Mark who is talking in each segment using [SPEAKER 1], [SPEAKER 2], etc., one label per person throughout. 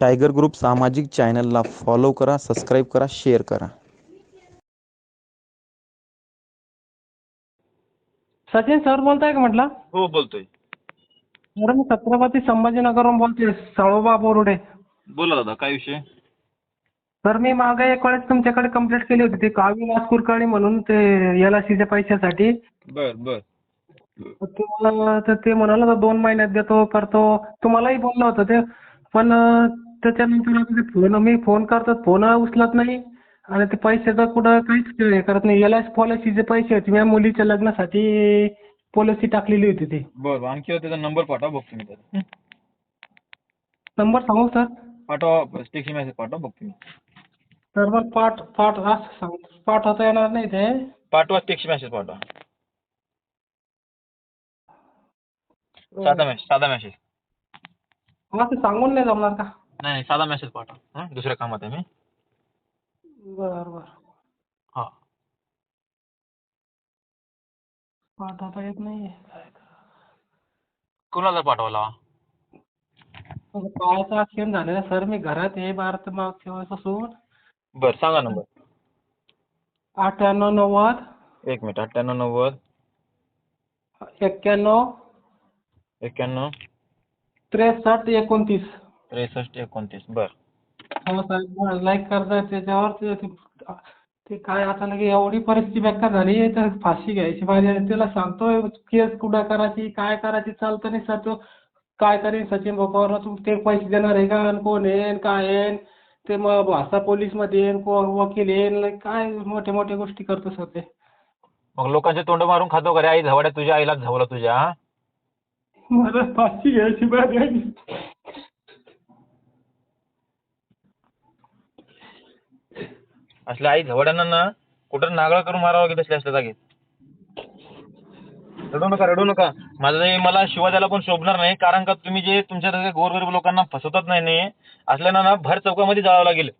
[SPEAKER 1] Tiger group सामाजिक चॅनलला follow करा सबस्क्राईब करा शेअर करा.
[SPEAKER 2] सचिन सर बोलताय का म्हटलं?
[SPEAKER 3] हो बोलतोय.
[SPEAKER 2] मॅडम मी छत्रपती संभाजीनगरहून बोलतोय साळोबा बोरुडे.
[SPEAKER 3] बोला दादा काय विषय?
[SPEAKER 2] सर मी मागे एक वेळेस तुमच्याकडे कंप्लेंट केली होती ते काविलास कुलकर्णी म्हणून ते एल आय सीच्या पैशासाठी.
[SPEAKER 3] बर बर.
[SPEAKER 2] तर तुम्हाला तर ते म्हणाले दोन महिन्यात देतो करतो. तुम्हालाही बोललं होतं ते. पण त्याच्यानंतर फोन मी फोन करतो फोन उचलत नाही. आणि ते पैशाचं कुठं काहीच हे करत नाही. एल आय सी पॉलिसीचे पैसे होते मी मुलीच्या लग्नासाठी पॉलिसी टाकलेली होती ती.
[SPEAKER 3] बर आणखी त्याचा नंबर पाठवा बघतो मी त्याचा.
[SPEAKER 2] नंबर सांगू सर?
[SPEAKER 3] पाठवा टेक्स्ट मेसेज पाठवा बघतो मी.
[SPEAKER 2] तर मग पाठ पाठ असं सांग. पाठवता येणार नाही ते.
[SPEAKER 3] पाठवा टेक्स्ट मेसेज पाठवा. साधा मेसेज साधा मेसेज
[SPEAKER 2] असं सांगून नाही जमणार का?
[SPEAKER 3] नाही नाही साधा मेसेज पाठवा. हं? दुसऱ्या कामात आहे मी.
[SPEAKER 2] बरं बरं.
[SPEAKER 3] हा.
[SPEAKER 2] पाठवता येत नाही
[SPEAKER 3] कोणाला पाठवला?
[SPEAKER 2] पायाचा ॲक्सिडेंट झालेला सर. मी घरात आहे बारा मागच्या वेळेपासून
[SPEAKER 3] बर सांगा नंबर.
[SPEAKER 2] अठ्ठ्याण्णव नव्वद.
[SPEAKER 3] एक मिनिट अठ्ठ्याण्णव नव्वद.
[SPEAKER 2] एक्क्याण्णव.
[SPEAKER 3] एक्क्याण्णव.
[SPEAKER 2] त्रेसष्ट एकोणतीस.
[SPEAKER 3] त्रेसष्ट एकोणतीस बर.
[SPEAKER 2] हो साहेब लाईक करताय त्याच्यावर ते- ते- ते काय आता लगे एवढी परिस्थिती बेकार झाली आहे तर फाशी घ्यायची पाहिजे. त्याला सांगतोय केस कुठं करायची काय करायची चालतं नाही सर तो काय करेन सचिन बाबावर तू ते पैसे देणार आहे का? आणि कोण आहे आणि काय आहे? ते मग भाषा पोलीसमध्ये येईन कोण वकील येईन लय काय मोठ्या मोठ्या गोष्टी करतो सर ते
[SPEAKER 3] मग लोकांचे तोंड मारून खातो का रे? आई झवड्या तुझ्या आईला झवला तुझ्या हा?
[SPEAKER 2] मला फाशी घ्यायची
[SPEAKER 3] असल्या आई झवड्यांना ना कुठं नागळ करून मारावं की तसल्या असल्या जागेत रडू नका रडू नका. माझं मला शिवाजाला पण शोभणार नाही कारण का तुम्ही जे तुमच्या गोरगरीब लोकांना फसवतात नाही नाही असल्यानं ना भर चौकामध्ये जावं लागेल.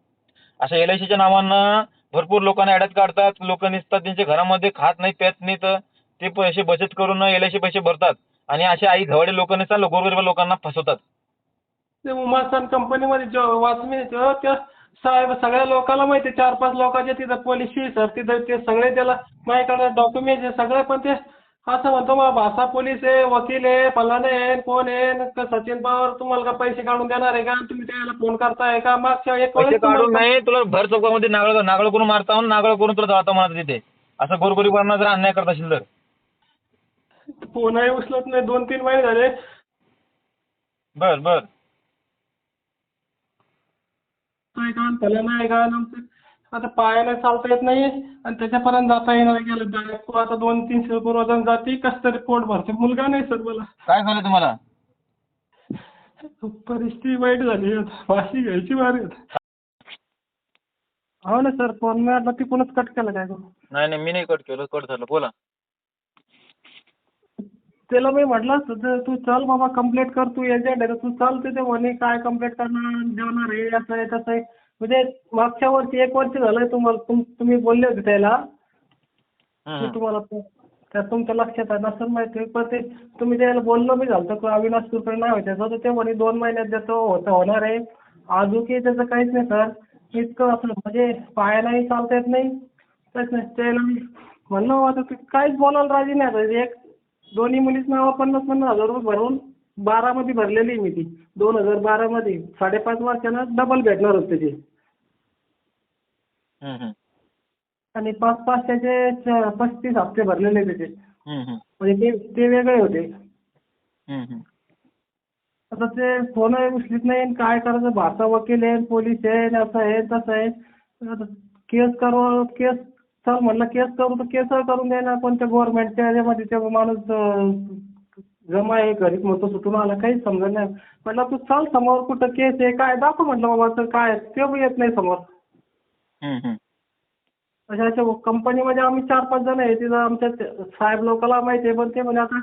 [SPEAKER 3] अशा एल आय सीच्या नावानं भरपूर लोकांना अड्यात काढतात लोक निसतात त्यांच्या घरामध्ये खात नाही प्यात तर ते पैसे बचत करून एल आय सी पैसे भरतात. आणि असे आई झवडे लोक नसतात गोरगरीब लोकांना फसवतात.
[SPEAKER 2] ते उमासन कंपनीमध्ये जो वाचमी त्या साहेब सगळ्या लोकांना माहिती आहे, चार पाच लोकांचे तिथं पॉलिसी सर तिथं ते सगळे त्याला माझ्याकडे डॉक्युमेंट सगळे पण ते असं म्हणतो मग भाषा पोलीस आहे वकील आहे फलाणे आहे कोण आहे का सचिन पवार तुम्हाला का पैसे काढून देणार आहे का? तुम्ही त्याला फोन करताय का? मागच्या एक
[SPEAKER 3] पैसे काढून नाही तुला भर चौकामध्ये नागळ नागळ करून मारता नागळ करून तुला जाता म्हणत तिथे असं गोरगरिबांना जर अन्याय करत असेल तर.
[SPEAKER 2] फोनही उचलत नाही. दोन तीन महिने झाले.
[SPEAKER 3] बर बर.
[SPEAKER 2] काय का? फलाणं आहे का? आता पायाने चालता येत नाही. आणि त्याच्यापर्यंत जाता येणार गेलं बायको आता दोन तीनशे रुपये रोजानं जाते. कसं तरी पोट भरते. मुलगा नाही सर मला
[SPEAKER 3] काय झालं तुम्हाला?
[SPEAKER 2] परिस्थिती वाईट झाली. आता फाशी घ्यायची बारी आता हो ना सर. फोन मी आता तिकडूनच कट केला काय? करू
[SPEAKER 3] नाही नाही. मी नाही कट केलं. कट झालं. बोला.
[SPEAKER 2] त्याला मी म्हटलं "तुझं- तू चल बाबा कंप्लेंट कर तू एजंट आहे तर तू चल तिथे म्हणे काय कंप्लेंट करणार देणार आहे असं आहे तसं आहे. म्हणजे मागच्या वर्षी एक वर्ष झालंय तुम्हाला तुम तुम्ही बोलले होते त्याला. तुम्हाला त्या तुमच्या लक्षात आहे नसेल माहिती पण ते तुम्ही त्याला बोललो मी झालं तर अविनाश कुलकर्णी नाव आहे त्याचं तर ते म्हणे दोन महिन्यात देतो होतं होणार आहे. अजूनही त्याचं काहीच नाही सर. इतकं असं म्हणजे पायालाही चालता येत नाही. काहीच नाही त्याला मी म्हणलं आता ते काहीच बोलायला राजी नाही आता. एक दोन्ही मुलीच नावं पन्नास पन्नास हजार रुपये भरून बारामध्ये भरलेली आहे मी ती दोन हजार बारामध्ये साडेपाच वर्षानं डबल भेटणार होते
[SPEAKER 3] हम्म.
[SPEAKER 2] आणि पाच पाच त्याचे च- पस्तीस हप्ते भरलेले त्याचे. म्हणजे ते ते वेगळे होते. आता ते फोन उचलीत नाही आणि काय करायचं भाषा वकील आहे पोलीस आहे आणि असं आहे तसं आहे आता केस करू केस चल म्हणलं केस करू तर केस करून दे ना पण त्या गव्हर्नमेंटच्या ह्याच्यामध्ये ते माणूस जमा आहे घरीच म्हणतो सुटून आला काहीच समजत नाही म्हटलं तू चल समोर कुठं केस आहे काय दाखव म्हटलं बाबा तर काय. ते बी येत नाही समोर. अशा अशा कंपनीमध्ये आम्ही चार पाच जण आहे तिथं आमच्या साहेब लोकांना माहिती आहे पण ते म्हणे आता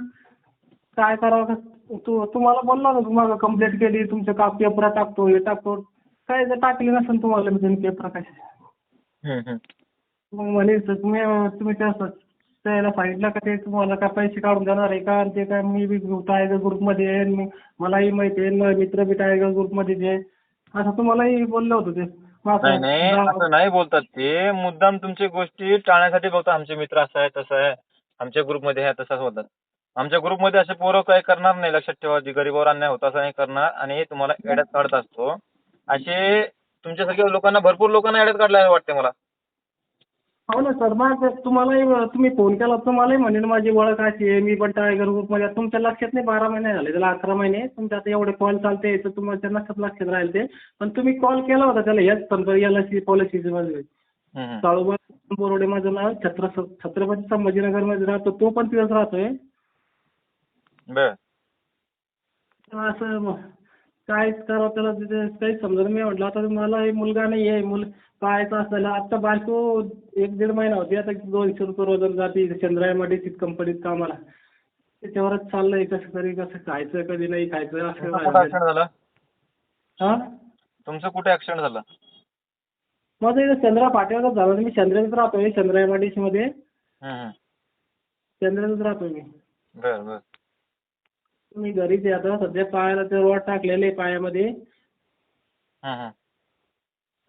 [SPEAKER 2] काय करावं तू तुम्हाला बोलला ना तुम्हाला कंप्लेंट केली तुमच्या का पेपरा टाकतो हे टाकतो काय जर टाकली नसेल तुम्हाला मी पेपर काय. मग म्हणे "सर, तुम्ही तुम्ही त्या स- त्याला सांगितलं का ते तुम्हाला काय पैसे काढून देणार आहे का? आणि ते काय मी बी टायगर ग्रुपमध्ये आहे आणि मलाही माहिती आहे माझे मित्र बी टायगर ग्रुपमध्येच आहे. असं तुम्हालाही बोललं होतं ते.
[SPEAKER 3] नाही नाही असं नाही बोलतात ते. मुद्दाम तुमची गोष्टी टाळण्यासाठी बघतात आमचे मित्र असं आहे तसं आहे. आमच्या ग्रुपमध्ये आहे तसंच होतात. आमच्या ग्रुपमध्ये असे पोरं काही करणार नाही लक्षात ठेवा. जी गरीबावर अन्याय होता असं नाही करणार. आणि तुम्हाला येड्यात काढत असतो. असे तुमच्यासारख्या लोकांना भरपूर लोकांना येड्यात काढलं वाटते मला.
[SPEAKER 2] हो ना सर. मग तुम्हालाही तुम्ही फोन केला तुम्हालाही म्हणेन माझी ओळख अशी आहे. मी पण टायगर ग्रुपमध्ये. तुमच्या लक्षात नाही बारा महिने झाले. त्याला अकरा महिने तुमच्या आता एवढे कॉल चालते तर तुमच्या नक्कीच लक्षात राहील ते? पण तुम्ही कॉल केला होता त्याला याच पण एल आय सी मध्ये. साळोबा बोरोडे माझं नाव छत्र छत्रपती संभाजीनगरमध्ये राहतो. तो पण तिथंच राहतोय. असं काय करावं त्याला तिथे काही समजत मी म्हटलं आता मला मुलगा नाही आहे. मुल पाहायचं असलेला आत्ता बायको एक दीड महिना होती आता दोनशे रुपये रोज जाते. चंद्रायमध्ये कंपनीत कामाला. त्याच्यावरच चाललंय. कसं तरी कसं खायचं कधी नाही खायचं
[SPEAKER 3] तुमचं कुठं
[SPEAKER 2] असं
[SPEAKER 3] ऍक्सिडेंट झाला?
[SPEAKER 2] हा?
[SPEAKER 3] तुमचं कुठे ऍक्सिडेंट झालं?
[SPEAKER 2] माझं इथं चंद्रा फाट्यावरच झालं. मी चंद्रातच राहतोय चंद्रा एममध्ये
[SPEAKER 3] हम्म, हम्म.
[SPEAKER 2] चंद्रातच राहतोय मी.
[SPEAKER 3] बर बर.
[SPEAKER 2] मी घरीच आहे आता. सध्या पायाला ते रॉड टाकलेले आहे पायामध्ये.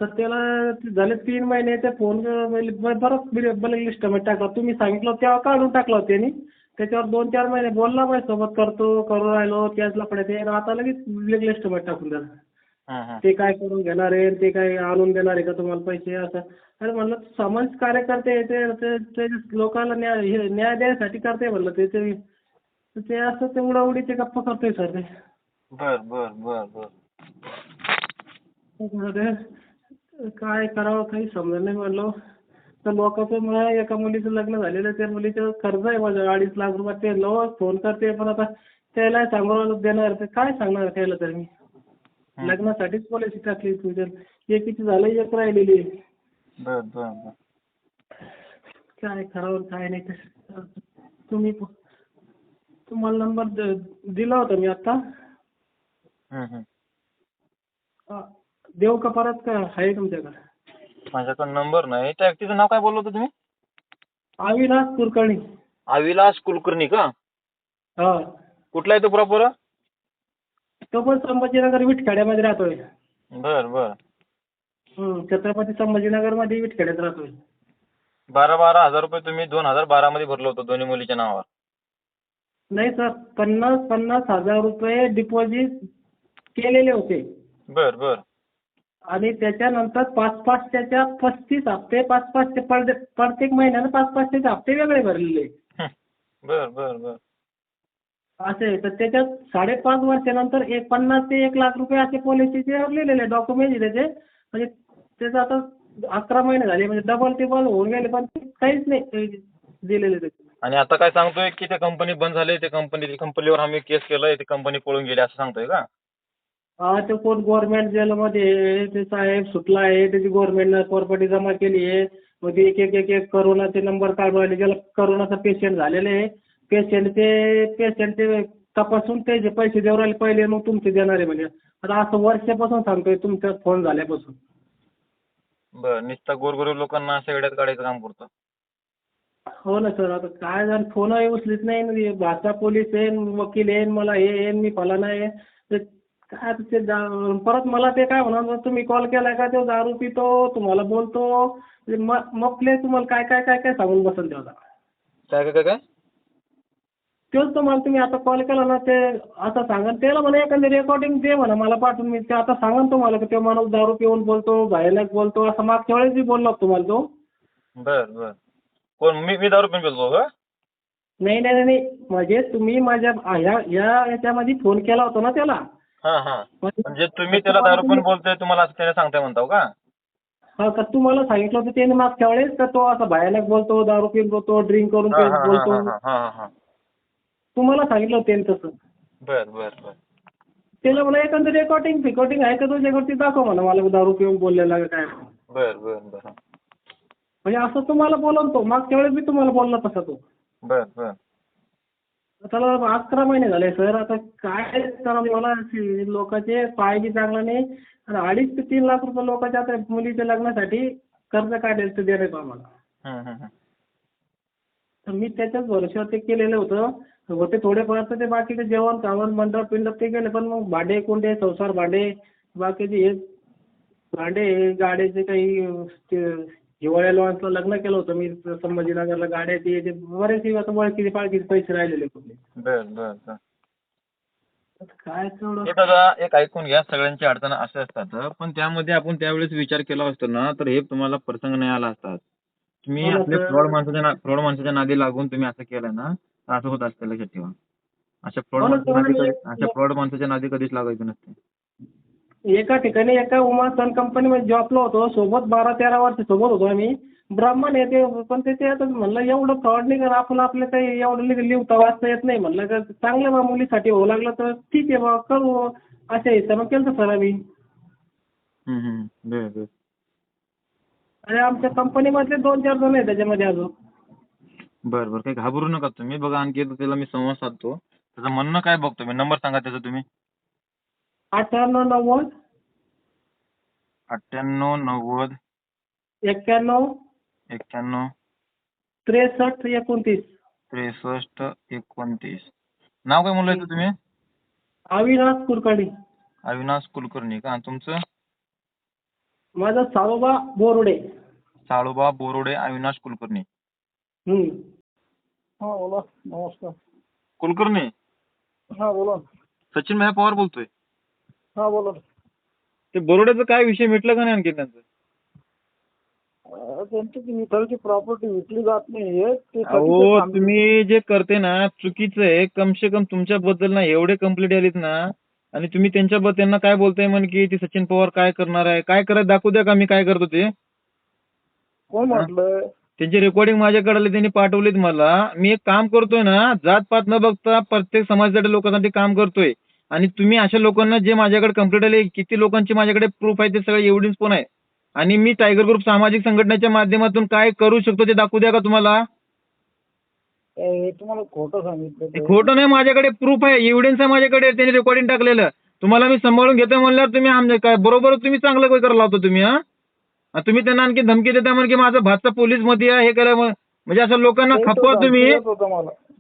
[SPEAKER 2] तर त्याला झाले तीन महिने ते फोन बरंच ब्लॅक लिस्टमध्ये टाकला. तुम्ही सांगितलं तेव्हा काढून टाकला होता त्यांनी. त्याच्यावर दोन चार महिने बोलला माझ्या सोबत करतो करू राहिलो त्याच आहे. आणि आता लगेच ब्लॅक लिस्टमध्ये टाकून द्या
[SPEAKER 3] हम्म, हम्म.
[SPEAKER 2] ते काय करून घेणार आहे ते काय आणून देणार आहे का तुम्हाला पैसे असं. अरे म्हणलं समाज कार्यकर्ते ते ते ते लोकांना न्याय हे न्याय द्यायसाठी करते म्हणलं ते ते. ते असं ते उडाउडीचे गप्पा करतोय सर ते.
[SPEAKER 3] बर बर बर बर.
[SPEAKER 2] काय करावं काही समजत नाही म्हणलं. तर लोकांचं मला एका मुलीचं लग्न झालेलं त्या मुलीचं कर्ज आहे माझं अडीच लाख रुपये ते लो फोन करते पण आता त्याला सांगून देणार तर काय सांगणार त्याला तर मी. लग्नासाठीच पॉलिसी टाकली तुझ्या एकीची झालं? एक राहिलेली आहे.
[SPEAKER 3] बर बर बर.
[SPEAKER 2] काय करावं काय नाही कसं तुम्ही तुम्हाला नंबर दिला होता मी आता.
[SPEAKER 3] हम्म, हम्म.
[SPEAKER 2] अ, देऊ का परत का आहे तुमच्याकडे?
[SPEAKER 3] माझ्याकडे नंबर नाही. त्या व्यक्तीचं नाव काय बोललं होतं तुम्ही?
[SPEAKER 2] अविनाश कुलकर्णी.
[SPEAKER 3] अविलास कुलकर्णी का?
[SPEAKER 2] हा.
[SPEAKER 3] कुठला आहे तो प्रॉपर
[SPEAKER 2] तो पण संभाजीनगर विटखेड्यामध्ये राहतोय.
[SPEAKER 3] बर बर.
[SPEAKER 2] छत्रपती संभाजीनगरमध्ये विटखेड्यात राहतोय.
[SPEAKER 3] बारा बारा हजार रुपये तुम्ही दोन हजार बारा मध्ये भरलं होतं दोन्ही मुलीच्या नावावर.
[SPEAKER 2] नाही सर पन्नास पन्नास हजार रुपये डिपॉझिट केलेले होते.
[SPEAKER 3] बर बर.
[SPEAKER 2] आणि त्याच्यानंतर पाच पाच त्याच्या पस्तीस हप्ते पाच पाच ते पडदे प्रत्येक महिन्यानं पाच पाच त्याचे हप्ते वेगळे भरलेले.
[SPEAKER 3] बर बर बर
[SPEAKER 2] असे आहे. तर त्याच्यात साडेपाच वर्षानंतर एक पन्नास ते एक लाख रुपये असे पॉलिसीचे लिहिलेले डॉक्युमेंट त्याचे म्हणजे त्याचं आता अकरा महिने झाले म्हणजे डबल टिबल होऊन गेले पण काहीच नाही दिलेले त्याचे
[SPEAKER 3] आणि आता काय सांगतोय की ते कंपनी बंद झाली ते कंपनी कंपनीवर आम्ही केस केलंय ते कंपनी पळून गेली असं सांगतोय का
[SPEAKER 2] हा ते कोण गव्हर्नमेंट जेलमध्ये आहे ते साहेब सुटला आहे त्याची गव्हर्नमेंटनं प्रॉपर्टी जमा केली आहे. मग ते एक एक एक एक करोनाचे नंबर काढून राहिले ज्याला करोनाचा पेशंट झालेले आहे. पेशंट ते पेशंट ते तपासून ते जे पैसे देऊ राहिले पहिले मग तुमचे देणार आहे म्हणजे. आता असं वर्षापासून सांगतोय तुमचा फोन झाल्यापासून.
[SPEAKER 3] बर नुसता गोरगरीब लोकांना असं वेड्यात काढायचं काम करतो.
[SPEAKER 2] हो ना सर आता काय झालं फोनही उचलीत नाही. भाषा पोलीस आहे वकील आहे मला हे आहे मी फलाना आहे. काय आता ते दा- परत मला ते काय म्हणा तुम्ही कॉल केला का तो दारू पितो तुम्हाला बोलतो म्हणजे म मपले तुम्हाला काय काय काय काय सांगून बसेल ते आता.
[SPEAKER 3] काय काय काय? काय
[SPEAKER 2] तेच तुम्हाला तुम्ही आता कॉल केला ना ते असं सांगा त्याला म्हणा एखादी रेकॉर्डिंग दे म्हणा मला पाठवून मी ते आता सांगा तुम्हाला की तो माणूस दारू पिऊन बोलतो भयानक बोलतो असं मागच्या वेळेस बी बोलला होता तुम्हाला तो.
[SPEAKER 3] बर बर. कोण मी मी दारू पिऊन गेलो का?
[SPEAKER 2] नाही नाही नाही, नाही. म्हणजे तुम्ही माझ्या ह्या ह्या याच्यामध्ये फोन केला होता ना त्याला.
[SPEAKER 3] हा हा. म्हणजे तुम्ही त्याला दारू पिऊन बोलतोय तुम्हाला असं त्याने सांगताय म्हणताव का?
[SPEAKER 2] हा का तुम्हाला सांगितलं होतं त्याने मागच्या वेळेस का तो असा भयानक बोलतो दारू पिऊन बोलतो ड्रिंक करून
[SPEAKER 3] हा हा हा
[SPEAKER 2] बोलतो.
[SPEAKER 3] हा हा हा हा
[SPEAKER 2] तुम्हाला सांगितलं होतं त्याने तसं.
[SPEAKER 3] बर बर बर.
[SPEAKER 2] त्याला म्हणा एखादं रेकॉर्डिंग फिकॉर्डिंग आहे का तुझ्याकडची दाखव म्हणा मला दारू पिऊन बोललेला का काय?
[SPEAKER 3] बर बर बर.
[SPEAKER 2] म्हणजे असं तुम्हाला बोलवतो. मागच्या वेळेस मी तुम्हाला बोलला तसा तो.
[SPEAKER 3] बर बर.
[SPEAKER 2] त्याला अकरा महिने झाले सर. आता काय करा मला? अशी लोकांचे पाय बी चांगला नाही. आणि अडीच ते तीन लाख रुपये लोकांच्या आता मुलीच्या लग्नासाठी कर्ज काढायचं ते देण्यात आम्हाला.
[SPEAKER 3] हं, हं, हं.
[SPEAKER 2] तर मी त्याच्याच भरोश्यावर ते केलेलं होतं. होते थोडेफार तर ते बाकीचे जेवण खावण मंडप पिंडप ते गेले पण मग भांडे कुंडे संसार भांडे बाकीचे हे भांडे गाड्याचे काही ते हिवाळ्या लॉन्सला लग्न केलं होतं मी संभाजीनगरला गाड्याचे ते बरेचसे आता ओळखीचे पाळखीचे पैसे राहिलेले कुठले.
[SPEAKER 3] बर बर बर.
[SPEAKER 2] आता काय तेवढं?
[SPEAKER 3] हे एक ऐकून घ्या सगळ्यांची अडचण असे असतात. पण त्यामध्ये आपण त्यावेळेस विचार केला असतो ना तर हे तुम्हाला प्रसंग नाही आला असतात. तुम्ही
[SPEAKER 2] हो ना,
[SPEAKER 3] आपले
[SPEAKER 2] सर.
[SPEAKER 3] फ्रॉड माणसाच्या ना फ्रॉड माणसाच्या नादी लागून तुम्ही असं केलं ना तर असं होत असतं लक्षात ठेवा. अशा फ्रॉड
[SPEAKER 2] हो ना,
[SPEAKER 3] माणसाच्या नादी. कधी- अशा फ्रॉड माणसाच्या नादी कधीच लागायचं नसते.
[SPEAKER 2] एका ठिकाणी एका उमा सन कंपनीमध्ये जॉबला होतो. सोबत बारा तेरा वर्ष सोबत होतो आम्ही. ब्राह्मण आहे ते पण ते ते आता म्हणलं एवढं फ्रॉड नाही कर आपण आपलं काही एवढं लिह- लिहिता वाचता येत नाही म्हणलं. का चांगलं बा मुलीसाठी होऊ लागलं तर ठीक आहे बा करू. अशा हिशोबाने केलं होतं सर आम्ही.
[SPEAKER 3] बर बर.
[SPEAKER 2] आणि आमच्या कंपनीमधले दोन चार जण आहेत त्याच्यामध्ये अजून.
[SPEAKER 3] बर बर. काही घाबरू नका तुम्ही. बघा आणखी एकदा त्याला मी संवाद साधतो. त्याचं म्हणणं काय बघतो मी? नंबर सांगा त्याचा तुम्ही.
[SPEAKER 2] अठ्ठ्याण्णव नव्वद.
[SPEAKER 3] अठ्ठ्याण्णव नव्वद.
[SPEAKER 2] एक्क्याण्णव.
[SPEAKER 3] एक्क्याण्णव.
[SPEAKER 2] त्रेसष्ट एकोणतीस.
[SPEAKER 3] त्रेसष्ट एकोणतीस. नाव काय म्हणलं तुम्ही?
[SPEAKER 2] अविनाश कुलकर्णी.
[SPEAKER 3] अविनाश कुलकर्णी का? तुमचं?
[SPEAKER 2] माझा सावोबा बोरुडे.
[SPEAKER 3] साळोबा बोरोडे अविनाश कुलकर्णी.
[SPEAKER 2] हम्म. हा बोला. नमस्कार.
[SPEAKER 3] कुलकर्णी?
[SPEAKER 2] हा बोला.
[SPEAKER 3] सचिन भाई पवार बोलतोय.
[SPEAKER 2] हा बोला
[SPEAKER 3] ते बोरोड्याचं काय विषय मिटलं का नाही आणखी त्यांचं?
[SPEAKER 2] त्यांची ती इथलची प्रॉपर्टी विकली जात नाहीये. ते
[SPEAKER 3] अहो तुम्ही जे करते ना चुकीचं आहे. कम से कम तुमच्याबद्दल ना एवढे कंप्लेंट आलीत ना आणि तुम्ही त्यांच्याबद्दल त्यांना काय बोलताय म्हण की ती सचिन पवार काय करणार आहे? काय करत दाखवू द्या का मी काय करतो ते?
[SPEAKER 2] कोण म्हटलं?
[SPEAKER 3] त्यांची रेकॉर्डिंग माझ्याकडे आली त्यांनी पाठवलीत मला. मी एक काम करतोय ना जात पात न बघता प्रत्येक समाजासाठी लोकांसाठी काम करतोय. आणि तुम्ही अशा लोकांना जे माझ्याकडे कंप्लेंट आली किती लोकांची माझ्याकडे प्रूफ आहे ते सगळे एव्हिडन्स पण आहे. आणि मी टायगर ग्रुप सामाजिक संघटनेच्या माध्यमातून काय करू शकतो ते दाखवू द्या का तुम्हाला?
[SPEAKER 2] हे तुम्हाला खोटं सांगितलं
[SPEAKER 3] खोटं नाही माझ्याकडे प्रूफ आहे एव्हिडन्स आहे माझ्याकडे त्यांनी रेकॉर्डिंग टाकलेलं. तुम्हाला मी सांभाळून घेतो म्हणल्यावर तुम्ही आमच्या काय बरोबर तुम्ही चांगलं काय करायला लावतो तुम्ही हा? तुम्ही त्यांना आणखी धमकी देता म्हणजे माझा भाचा पोलीसमध्ये आहे हे करा म्हण- म्हणजे अशा लोकांना खपवा तुम्ही.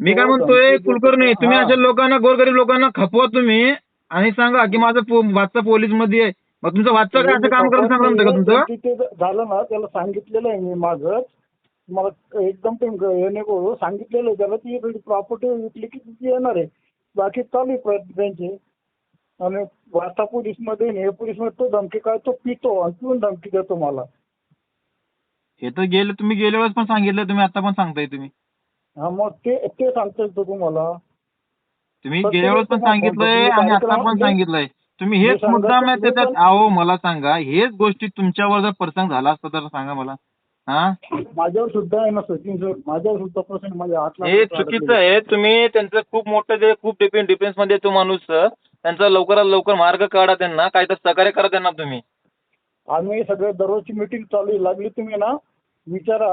[SPEAKER 3] मी काय म्हणतोय कुलकर्णी तुम्ही अशा लोकांना गोरगरीब लोकांना खपवा तुम्ही आणि सांगा की माझा भाचा पोलीसमध्ये आहे. मग तुमचा भाचा काय असं काम सांगलं होतं का तुमचं?
[SPEAKER 4] तिथे झालं ना त्याला सांगितलेलं आहे मी माझं मला एकदम ते हे करू सांगितलेलं आहे त्याला ती प्रॉपर्टी विकली की ती येणार आहे. बाकी चालू आहे प्रयत्न त्यांचे. आणि वार्ता पोलीसमध्ये आणि हे पोलीसमध्ये तो धमकी काय तो पितो आणि पिऊन धमकी देतो मला.
[SPEAKER 3] हे तर गेले तुम्ही गेल्या वेळेस पण सांगितलं तुम्ही आता पण सांगताय तुम्ही.
[SPEAKER 4] हा मग ते ते सांगता येतं तुम्हाला.
[SPEAKER 3] तुम्ही
[SPEAKER 4] पण
[SPEAKER 3] गेल्या वेळेस पण
[SPEAKER 4] तुम्ही
[SPEAKER 3] सांगितलंय आणि आता
[SPEAKER 4] कार्यक्रम-
[SPEAKER 3] पण सांगितलंय. तुम्ही
[SPEAKER 4] मी
[SPEAKER 3] हेच
[SPEAKER 4] सांगत
[SPEAKER 3] मुद्दा नाही
[SPEAKER 4] नाही
[SPEAKER 3] त्याच्यात
[SPEAKER 4] पण-
[SPEAKER 3] अहो मला सांगा. हेच गोष्टी तुमच्यावर जर प्रसंग झाला असता तर सांगा मला. हा?
[SPEAKER 4] माझ्यावर सुद्धा आहे ना सचिन सर माझ्यावर सुद्धा प्रश्न माझ्या हात
[SPEAKER 3] हे चुकीचं आहे. तुम्ही त्यांचं खूप मोठं जे खूप डिफेन्स डिफेन्समध्ये तो माणूस त्यांचा लवकरात लवकर मार्ग काढा त्यांना. काय तर सहकार्य करा त्यांना तुम्ही.
[SPEAKER 4] आम्ही सगळे दररोजची मीटिंग चालू आहे. लागली तुम्ही ना विचारा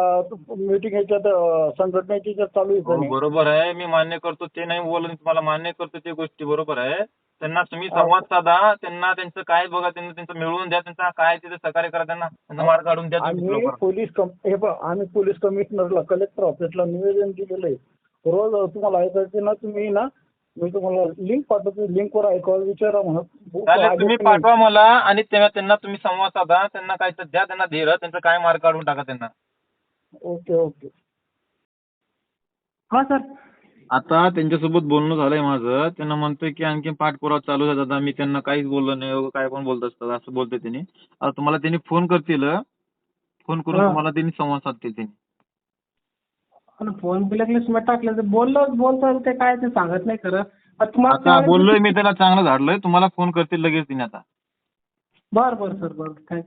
[SPEAKER 4] मीटिंग याच्यात अं, संघटनेची याच्यात चालू आहे
[SPEAKER 3] हो,
[SPEAKER 4] नाही?
[SPEAKER 3] बरोबर आहे. मी मान्य करतो ते नाही बोलत तुम्हाला मान्य करतो ते गोष्टी बरोबर आहे. त्यांना तुम्ही संवाद साधा त्यांना त्यांचं काय बघा त्यांना त्यांचं मिळवून द्या त्यांचा काय तिथे सहकार्य करा त्यांना. त्यांचा मार्ग काढून द्या तुम्ही
[SPEAKER 4] आम्ही
[SPEAKER 3] लवकर.
[SPEAKER 4] पोलीस कम हे पहा आम्ही पोलीस कमिशनरला कलेक्टर ऑफिसला निवेदन दिलेलं आहे. रोज तुम्हाला ऐकायचं ना तुम्ही ना मी तुम्हाला लिंक पाठवतो लिंकवर ऐकावा विचारा म्हणून
[SPEAKER 3] चालेल तुम्ही पाठवा मला आणि तेव्हा त्यांना तुम्ही संवाद साधा त्यांना काय द्या त्यांना धीर त्यांचं काय मार्ग काढून टाका त्यांना.
[SPEAKER 4] Okay okay.
[SPEAKER 2] हा सर.
[SPEAKER 3] आता त्यांच्यासोबत बोलणं झालंय माझं. त्यांना म्हणतोय की आणखी पाठपुरावा चालू आहे दादा. मी त्यांना काहीच बोललो नाही काय पण बोलत असतात असं बोलतोय त्यांनी. आता तुम्हाला त्यांनी फोन करतील फोन करून. तुम्हाला त्यांनी संवाद साधतील त्यांनी.
[SPEAKER 2] आणि फोन ब्लॅकलिस्टमध्ये टाकलं तर बोललं बोलतो ते काय ते सांगत नाही खरं. आता
[SPEAKER 3] बोललोय मी त्याला चांगलं झाडलोय तुम्हाला फोन करतील लगेच त्यांनी आता.
[SPEAKER 2] बरं बरं सर बरं काय